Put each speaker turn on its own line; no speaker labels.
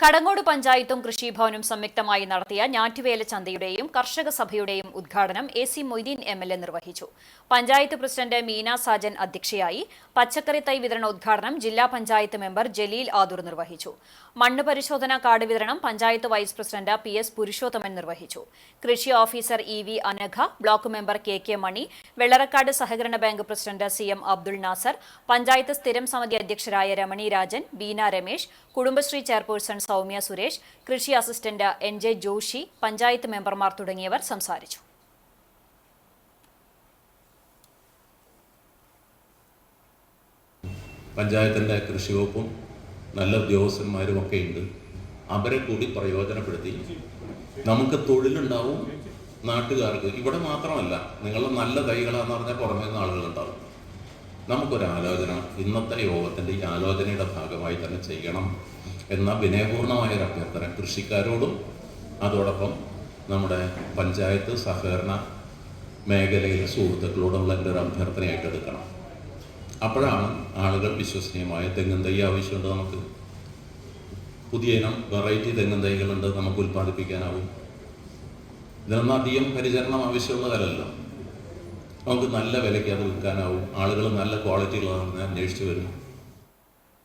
കടങ്ങോട് പഞ്ചായത്തും കൃഷിഭവനും സംയുക്തമായി നടത്തിയ ഞാറ്റുവേല ചന്തയുടെയും കർഷക സഭയുടെയും ഉദ്ഘാടനം A C Moideen M L A നിർവഹിച്ചു. പഞ്ചായത്ത് പ്രസിഡന്റ് മീന സാജൻ അധ്യക്ഷയായി പച്ചക്കറി തൈ വിതരണ ഉദ്ഘാടനം ജില്ലാ പഞ്ചായത്ത് മെമ്പർ ജലീൽ ആദൂർ നിർവഹിച്ചു. മണ്ണ് പരിശോധന കാർഡ് വിതരണം panchayat vice president P S Purushothaman നിർവഹിച്ചു. കൃഷി officer E V Anagha block member K K Mani Vellarakkad സഹകരണ bank president C M Abdul Nasar panchayat സ്ഥിരം സമിതി അധ്യക്ഷരായ രമണി രാജൻ ബീന രമേശ് കുടുംബശ്രീ ചെയർപേഴ്സൺ സൗമ്യ സുരേഷ് കൃഷി assistant N J Joshy panchayat മെമ്പർമാർ തുടങ്ങിയവർ സംസാരിച്ചു.
പഞ്ചായത്തിന്റെ കൃഷി വകുപ്പും നല്ല ഉദ്യോഗസ്ഥന്മാരും ഒക്കെ ഉണ്ട്. അവരെ കൂടി പ്രയോജനപ്പെടുത്തി. നമുക്ക് തൊഴിലുണ്ടാവും നാട്ടുകാർക്ക്. ഇവിടെ മാത്രമല്ല നിങ്ങൾ നല്ല തൈകളാന്ന് പറഞ്ഞാൽ പുറമേ നിന്ന് ആളുകളുണ്ടാവും. നമുക്കൊരു ആലോചന ഇന്നത്തെ യോഗത്തിന്റെ ഈ ആലോചനയുടെ ഭാഗമായി തന്നെ ചെയ്യണം. എന്ന വിനയപൂർണമായ ഒരു അഭ്യർത്ഥന കൃഷിക്കാരോടും അതോടൊപ്പം നമ്മുടെ പഞ്ചായത്ത് സഹകരണ മേഖലയിലെ സുഹൃത്തുക്കളോടുള്ള എന്റെ ഒരു അഭ്യർത്ഥനയായിട്ട് എടുക്കണം. അപ്പോഴാണ് ആളുകൾ വിശ്വസനീയമായ തെങ്ങും തൈ ആവശ്യമുണ്ട് നമുക്ക്. പുതിയ ഇനം വെറൈറ്റി തെങ്ങും തൈകളുണ്ട് നമുക്ക് ഉൽപ്പാദിപ്പിക്കാനാവും. ഇതിനൊന്നും അധികം പരിചരണം ആവശ്യമുള്ള ആവശ്യമുള്ളതല്ലല്ലോ. നമുക്ക് നല്ല വിലയ്ക്ക് അത് വിൽക്കാനാവും. ആളുകൾ നല്ല ക്വാളിറ്റിയുള്ളതാണെന്ന് അന്വേഷിച്ച് വരും.